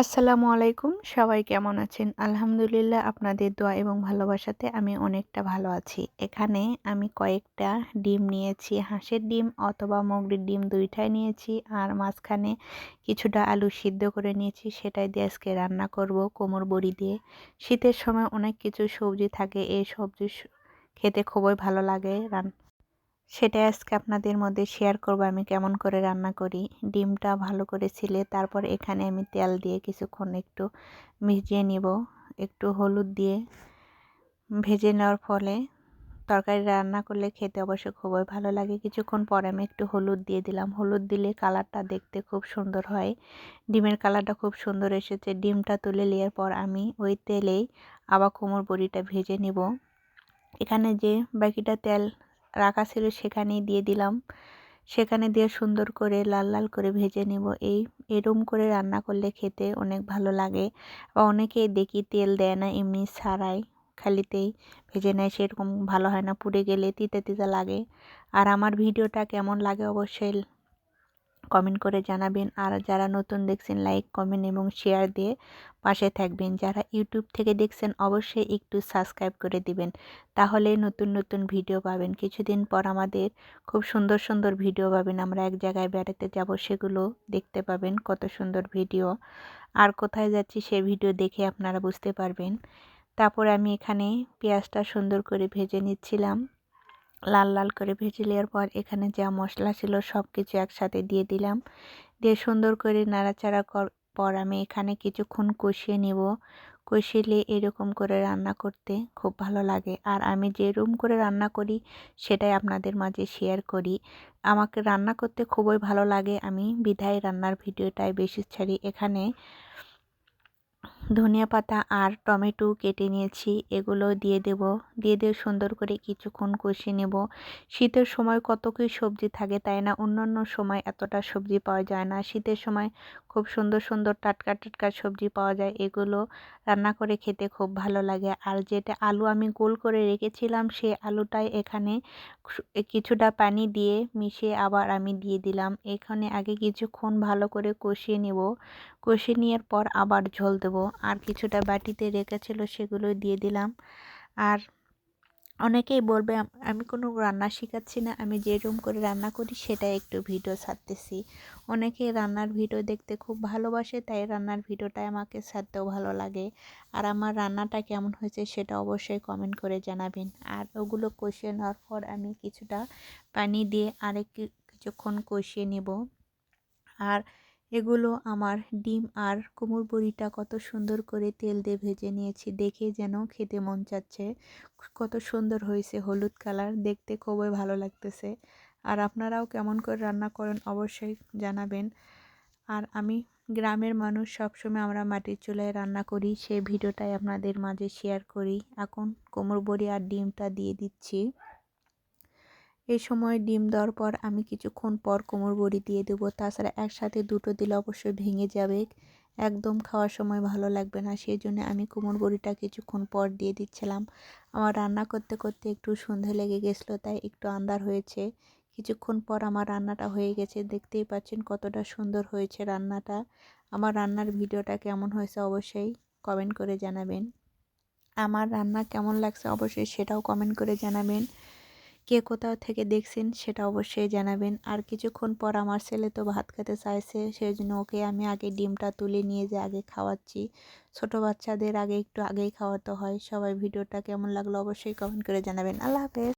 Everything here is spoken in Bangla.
আসসালামু আলাইকুম। সবাই কেমন আছেন? আলহামদুলিল্লাহ আপনাদের দোয়া এবং ভালোবাসাতে আমি অনেকটা ভালো আছি। এখানে আমি কয়েকটা ডিম নিয়েছি, হাঁসের ডিম অথবা মুগরির ডিম দুইটাই নিয়েছি আর মাঝখানে কিছুটা আলু সিদ্ধ করে নিয়েছি, সেটাই দিয়ে আজকে রান্না করব কোমর বড়ি দিয়ে। শীতের সময় অনেক কিছু সবজি থাকে, এই সবজি খেতে খুবই ভালো লাগে। রান সেটা আজকে আপনাদের মধ্যে শেয়ার করব, আমি কেমন করে রান্না করি। ডিমটা ভালো করে ছিলে, তারপর এখানে আমি তেল দিয়ে কিছুক্ষণ একটু ভিজিয়ে নিব, একটু হলুদ দিয়ে ভেজে নেওয়ার ফলে তরকারি রান্না করলে খেতে অবশ্য খুবই ভালো লাগে। কিছুক্ষণ পরে আমি একটু হলুদ দিয়ে দিলাম। হলুদ দিলে কালারটা দেখতে খুব সুন্দর হয়। ডিমের কালারটা খুব সুন্দর এসেছে। ডিমটা তুলে নেওয়ার পর আমি ওই তেলেই আবার কোমর বড়িটা ভেজে নেব। এখানে যে বাকিটা তেল রাখা ছিল সেখানেই দিয়ে দিলাম। সেখানে দিয়ে সুন্দর করে লাল লাল করে ভেজে নেব। এই এরম করে রান্না করলে খেতে অনেক ভালো লাগে। বা অনেকেই দেখি তেল দেয় না, এমনি ছাড়াই খালিতেই ভেজে নেয়, সেরকম ভালো হয় না, পুড়ে গেলে তিতা তিতা লাগে। আর আমার ভিডিওটা কেমন লাগে অবশ্যই কমেন্ট করে জানাবেন। আর যারা নতুন দেখছেন, লাইক, কমেন্ট এবং শেয়ার দিয়ে পাশে থাকবেন। যারা ইউটিউব থেকে দেখছেন, অবশ্যই একটু সাবস্ক্রাইব করে দিবেন। তাহলে নতুন নতুন ভিডিও পাবেন। কিছুদিন পর আমাদের খুব সুন্দর সুন্দর ভিডিও পাবেন। আমরা এক জায়গায় বেড়াতে যাব, সেগুলো দেখতে পাবেন, কত সুন্দর ভিডিও। আর কোথায় যাচ্ছি, সে ভিডিও দেখে আপনারা বুঝতে পারবেন। তারপর আমি এখানে পেঁয়াজটা সুন্দর করে ভেজে নিচ্ছিলাম। লাল লাল করে ভেজে নেওয়ার পর এখানে যা মশলা ছিল সব কিছু একসাথে দিয়ে দিলাম। দিয়ে সুন্দর করে নাড়াচাড়া কর, পর আমি এখানে কিছুক্ষণ কষিয়ে নেব। কষিয়ে এরকম করে রান্না করতে খুব ভালো লাগে। আর আমি যে রুম করে রান্না করি সেটাই আপনাদের মাঝে শেয়ার করি। আমাকে রান্না করতে খুবই ভালো লাগে। আমি বিধায় রান্নার ভিডিওটাই বেশি ছাড়ি। এখানে ধনিয়া পাতা আর টমেটো কেটে নিয়েছি, এগুলো দিয়ে দেব। দিয়ে দিয়ে সুন্দর করে কিছুক্ষণ কষিয়ে নেব। শীতের সময় কত কি সবজি থাকে তাই না? অন্যান্য সময় এতটা সবজি পাওয়া যায় না। শীতের সময় খুব সুন্দর সুন্দর টাটকা টাটকা সবজি পাওয়া যায়, এগুলো রান্না করে খেতে খুব ভালো লাগে। আর যেটা আলু আমি গোল করে রেখেছিলাম, সে আলুটাই এখানে কিছুটা পানি দিয়ে মিশিয়ে আবার আমি দিয়ে দিলাম। এখানে আগে কিছুক্ষণ ভালো করে কষিয়ে নেব। কষিয়ে নেওয়ার পর আবার ঝোল দেবো। আর কিছুটা বাটিতে রেখেছিল সেগুলো দিয়ে দিলাম। আর অনেকেই বলবে, আমি কোনো রান্না শেখাচ্ছি না, আমি যেরকম করে রান্না করি সেটাই একটু ভিডিও ছাড়তেছি। অনেকে রান্নার ভিডিও দেখতে খুব ভালোবাসে, তাই রান্নার ভিডিওটাই আমাকে ছাড়তেও ভালো লাগে। আর আমার রান্নাটা কেমন হয়েছে সেটা অবশ্যই কমেন্ট করে জানাবেন। আর ওগুলো কষিয়ে নেওয়ার পর আমি কিছুটা পানি দিয়ে আরেক কিছুক্ষণ কষিয়ে নেব। আর এগুলো আমার ডিম আর কুমড় বড়িটা কত সুন্দর করে তেল দিয়ে ভেজে নিয়েছি। দেখে যেন খেতে মন চাচ্ছে। কত সুন্দর হয়েছে হলুদ কালার। দেখতে খুবই ভালো লাগতেছে। আর আপনারাও কেমন করে রান্না করেন অবশ্যই জানাবেন। আর আমি গ্রামের মানুষ সবসময় আমরা মাটির চুলায় রান্না করি। সেই ভিডিওটাই আপনাদের মাঝে শেয়ার করি। এখন কোমর বড়ি আর ডিমটা দিয়ে দিচ্ছি। এই সময় ডিম দেওয়ার পর আমি কিছুক্ষণ পর কোমর বড়ি দিয়ে দেবো। তাছাড়া একসাথে দুটো দিলে অবশ্যই ভেঙে যাবে। একদম খাওয়ার সময় ভালো লাগবে না সেই জন্য আমি কোমর বড়িটা কিছুক্ষণ পর দিয়ে দিচ্ছিলাম। আমার রান্না করতে করতে একটু সন্ধে লেগে গেছিল, তাই একটু আন্দার হয়েছে। কিছুক্ষণ পর আমার রান্নাটা হয়ে গেছে। দেখতেই পাচ্ছেন কতটা সুন্দর হয়েছে রান্নাটা। আমার রান্নার ভিডিওটা কেমন হয়েছে অবশ্যই কমেন্ট করে জানাবেন। আমার রান্না কেমন লাগছে অবশ্যই সেটাও কমেন্ট করে জানাবেন। কে কোথাও থেকে দেখছেন সেটা অবশ্যই জানাবেন। আর কিছুক্ষণ পর আমার ছেলে তো ভাত খেতে চাইছে সেই জন্য ওকে আমি আগে ডিমটা তুলে নিয়ে যে আগে খাওয়াচ্ছি। ছোট বাচ্চাদের আগে একটু আগেই খাওয়াতে হয়। সবাই ভিডিওটা কেমন লাগল অবশ্যই কমেন্ট করে জানাবেন। আল্লাহ হাফেজ।